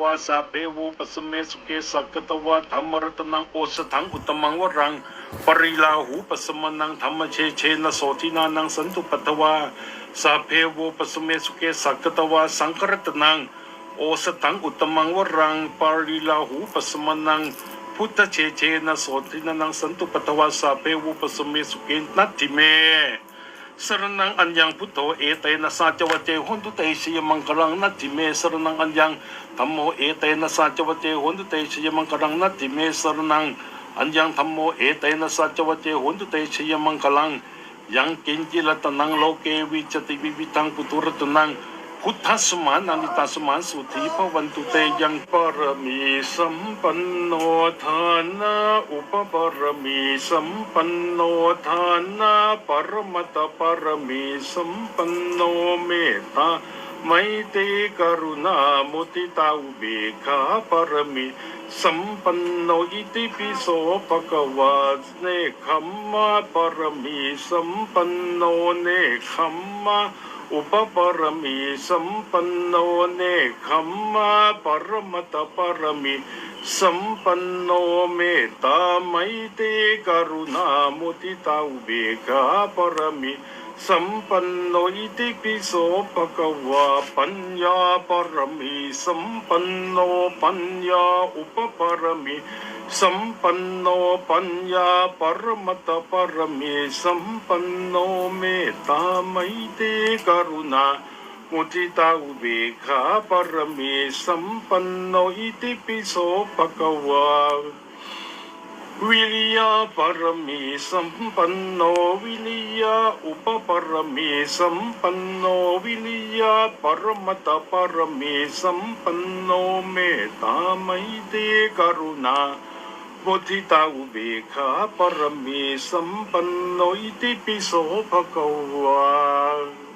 วาสาเพวูปสเมสุเกสักตวาธรรมรัตนังโอสถังอุตมังวรัง ปริลาหูปสมนังธรรมเชเชนโสทินานังสันตุปัตวาสาเพวูปสเมสุเกสักตวาสังครัตนัง โอสถังอุตมังวรัง ปริลาหูปสมนังพุทธเชเชนโสทินานังสันตุปัตตวาสาเพวูปสเมสุเกนัตติเม สรนังอัญญังพุทโธเอเตนะสาจวเจหุนตุเตชยมังคลังนัตติเมสรนังอัญญังธัมโมเอเตนะสาจวเจหุนตุเตชยมังคลังนัตติเมสรนังอัญญังธัมโมเอเตนะสาจวเจหุนตุเตชยมังคลังยังกินจิลตนังโลเกวิจติวิวิตังปุตุรตนัง พุทธสมานานิตาสมานสุธีพวันตุเตยังปรมีสัมปันโนทานาอุปปรมีสัมปันโนทานาปรมัตตปรมีสัมปันโนเมตตาไมตรีกรุณามุติตาอุเบกขาปรมีสัมปันโนอิติปิโสปะกวาเนคขมมาปรมีสัมปันโนเนคขมมา อุปปรมีสัมปันโนเนคขมมาปรมัตปรมีสัมปันโนเมตตาไมตรีกรุณามุติตาอุเบกาปรมี สัมปันโนอิติปิโสปะกวาปัญญาปรมีสัมปันโนปัญญาอุปปรมีสัมปันโนปัญญาปรมัตปรมีสัมปันโนเมตตาไมตรีกรุณามุทิตาอุเบกขาปรมีสัมปันโนอิติปิโสปะกวา วิริยาปรมีสัมปันโนวิริยาอุปปรมีสัมปันโนวิริยาปรมัตถปรมีสัมปันโนเมตตาไมตรีกรุณามุทิตาอุเบกขาปรมีสัมปันโนอิติปิโสภะคะวา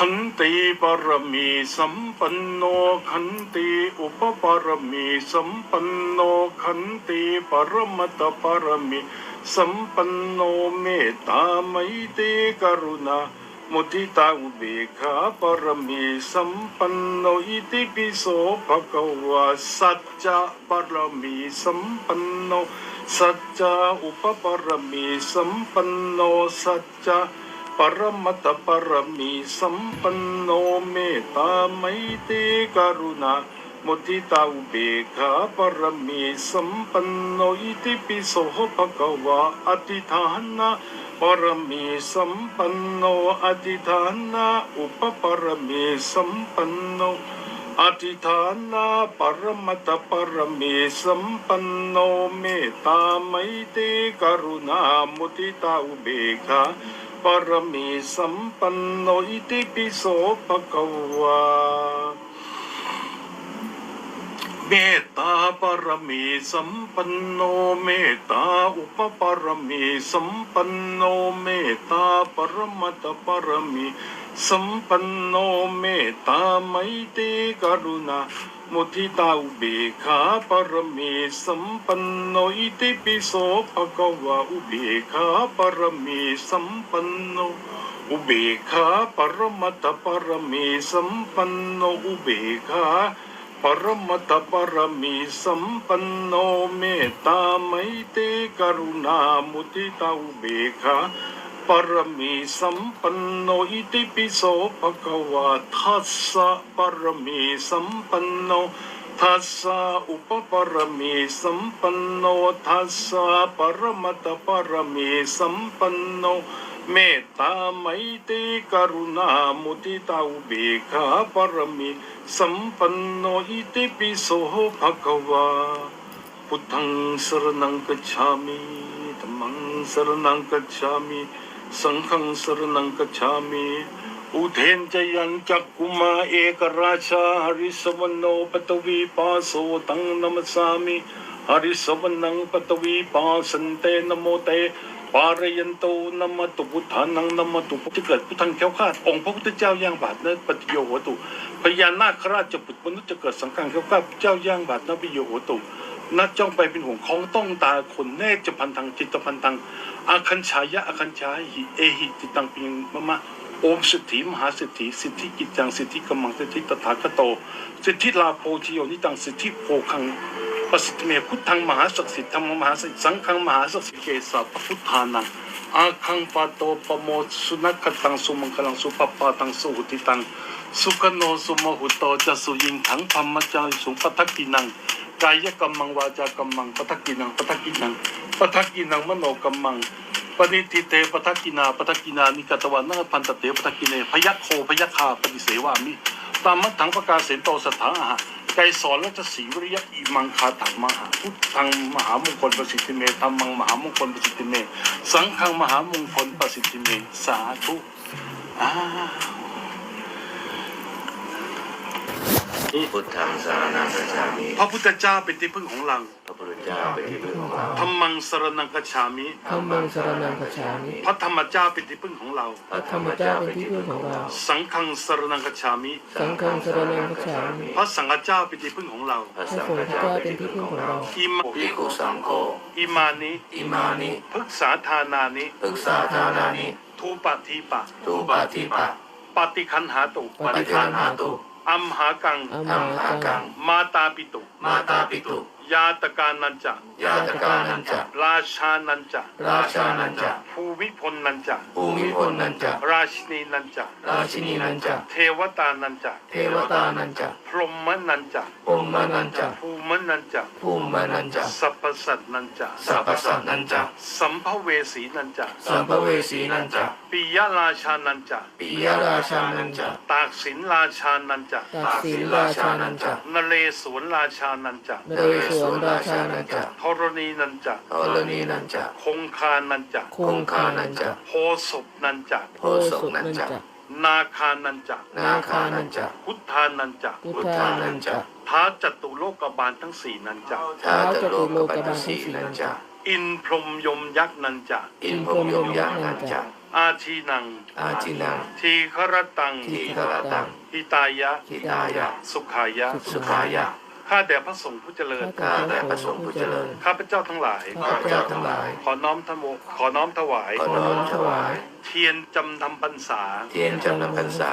ขันติปรมีสัมปันโนขันติอุปปรมีสัมปันโนขันติปรมัตถปรมีสัมปันโนเมตตาไมตรีกรุณามุทิตาอุเบกขาปรมีสัมปันโนอิติปิโสภะคะวาสัจจะปรมีสัมปันโนสัจจะอุปปรมีสัมปันโนสัจจะ ปรมัตถปรมีสัมปันโนเมตตาไมตรีกรุณามุ บาปรมีสัมปันโนอิติปิโสภะคะวานะปรมีสัมปันโนอธิฐานะอุปปรมีสัมปันโนอธิฐารมีสัมปันโนเมตตาไมตรีกรุณามุทิตาอุเบาปรมีสัมปันโนอิติปิโสภะคะวาเมตตาปรมีสัมปันโนเมตตาอุปปรมีสัมปันโนเมตตาปรมัตปรมี สัมปันโนเมตตาไมตรีกรุณามุทิตาอุเบกขาปรมีสัมปันโนอิติปิโสภะคะวะอุเบกขาปรมีสัมปันโนอุเบกขาปรมัตถปรมีสัมปันโนอุเบกขาปรมัตถปรมีสัมปันโนเมตตาไมตรีกรุณามุทิตาอุเบกขา ปรมีสัมปันโนอิติปิโสภะคะวะทัสสะปรมีสัมปันโนทัสสะอุปปรมีสัมปันโนทัสสะปรมัตถปรมีสัมปันโนเมตตาไมตรีกรุณามุทิตาอุเบกขาปรมีสัมปันโนอิติปิโสภะคะวาพุทธังสรณังกัจฉามิธัมมังสรณังกัจฉามิ สังฆังสรณังกัจฉามิอุเทนจยันจักกุมาเอกราชาหริสวรรณโนปตวีปาโสตังนมัสสามิหริสวรรณังปตวีปาสันเตนโมเตปารยันโตนมตุพุทธานังนมตุจะเกิดพุทธังแก้วคาดองค์พระพุทธเจ้าย่างบาทนั้นปฏิโยโหตุพญานาคราชบุตมนุษย์จะเกิดสังฆังแก้วคาดเจ้าย่างบาทนปิโยโหตุ นัดจ้องไปเป็นห่วงของต้องตาคนเนจพันธังจิตพันธังอาคัญชายะอาคัญชาหิเอหิจิตังปิงมะมะโอมสิทธิมหาสิทธิสิทธิกิจจังสิทธิกำมังสิทธิตถาคโต สิทธิลาโพธิโยนิตังสิทธิโภคังปสิทธิเมพุทธังมหาศักดิ์สิทธิธรรมมหาศักดิ์สังฆังมหาศักดิ์สิทธิเกสาพุทธานังอาคังปาโตปโมสุนักตังสุมังคลังสุปปาตังสุหุติตังสุขโนสุโมหุโตจะสุยิงถังธรรมจาริสุปทักกินัง กายกรรมังวาจากรรมังปทักกินังปทักกินังปทักกินังมโนกรรมังปณิทิเตปทักกินาปทักกินานิกตวานาพันตเตปทักกิเนพยัคโคพยัคคาปฏิเสวามิตามมัทถังประกาศเสนโตสถาหะไกสอนและจะสีวิริยะอิมังคาถังมหาพุทธังมหามงคลประสิทธิเมธรรมังมหามงคลประสิทธิเม สังฆังมหามงคลประสิทธิเม สาธุอ่า พุทธังสารนังกัจฉามิพระพุทธเจ้าเป็นที่พึ่งของเราพระพุทธเจ้าเป็นที่พึ่งของเราธรรมังสรนังกัจฉามิธรรมังสรนังคัจฉามิพระธรรมเจ้าเป็นที่พึ่งของเราพระธรรมเจ้าเป็นที่พึ่งของเรา สังฆังสรนังกัจฉามิสังฆังสรนังคัจฉามิพระสังฆเจ้าเป็นที่พึ่งของเราพระพระสังสงฆฆ์เจ้าเจ้าเป็เป็นนที่ที่พึ่พึ่งงขขอองงเราเราอิมาภิกขุสังโฆอิมานิอิมานิพึกษาทานานิปรึกษาทานานิทูปะทีปะทูปาทิปะปฏิคันหาตุปฏิคันหาตุ อัมหากัง อัมอัมหาหากักังงมาตาปิตุมาตาปิตุยาตกานันจะยาตกานันจะราชานันจะราชานันจะภูมิพลนันจะภูมิพลนันจะราชินีนันจะราชินีนันจะเทวตานันจะเทวตานันจะพรหมนันจะพรหมนันจะภูมินันจะภูมินันจะสัพพสัตนันจะสัพพสัตนันจะสัมภเวสีนันจะสัมภเวสีนันจะปิยราชานันจะปิยราชานันจะตากสินราชานันจะตักสินราชานันจะนเรศวรราชานันจะนเรศวรราชานันจะธรณีนันจะธรณีนันจะคงคานันจะคคงงคาคานันันนจะจะโพศพนันจะโพโพศสุกนันันนจะจะนาคานันจะนาคานันจะพุทธานันจะพุทธานันจะท้าจตุโลกบาลทั้งสี่นันจะท้าจตุโลกบาลสีนันจะอินพรหมยมยักษ์นันจะอินพรหมยมยักษ์นันจะอาชีนัง อาจินัง ทีครตัง ทีฆรตัง หิตายะทิตายะ สุขายะ สุขายะ ข้าแด่พระสงฆ์ผู้เจริญ ข้าแต่พระสงฆ์ผู้เจริญ ข้าพเจ้าทั้งหลาย ข้าพเจ้าทั้งหลาย ขอน้อมทโมขอน้อมถวาย ขอน้อมถวาย เทียนจำนำพรรษา เทียนจำนำพรรษา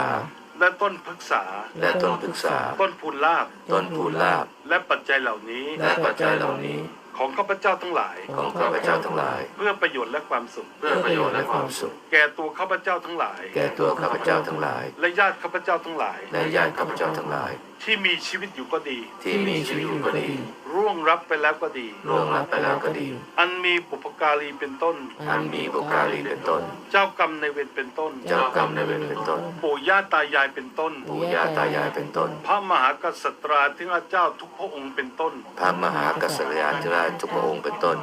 และต้นพฤกษา และต้นพฤกษา ต้นพูนลาบ ต้นพูนลาบ และปัจจัยเหล่านี้ และปัจจัยเหล่านี้ ของข้าพเจ้าทั้งหลาย ของข้าพเจ้าทั้งหลาย เพื่อประโยชน์และความสุข เพื่อประโยชน์และความสุข แก่ตัวข้าพเจ้าทั้งหลาย แก่ตัวข้าพเจ้าทั้งหลาย และญาติข้าพเจ้าทั้งหลาย และญาติข้าพเจ้าทั้งหลายที่มีชีวิตอยู่ก็ดี ที่มีชีวิตอยู่ก็ดีร่วงรับไปแล้วก็ดีล่วงลับไปแล้วก็ดี อันมีบุพการีเป็นต้น อันมีบุคการีเป็นต้น เจ้ากรรมในายเวรเป็นต้น เจ้ากรรมในายเวรเป็นต้น ปู่ย่าตายายเป็นต้น ปู่ย่าตายายเป็นต้น พระมหากษัตราธิราชเจ้าทุกพระองค์เป็นต้น พระมหากษัตริยาธิราชทุกพระองค์เป็นต้น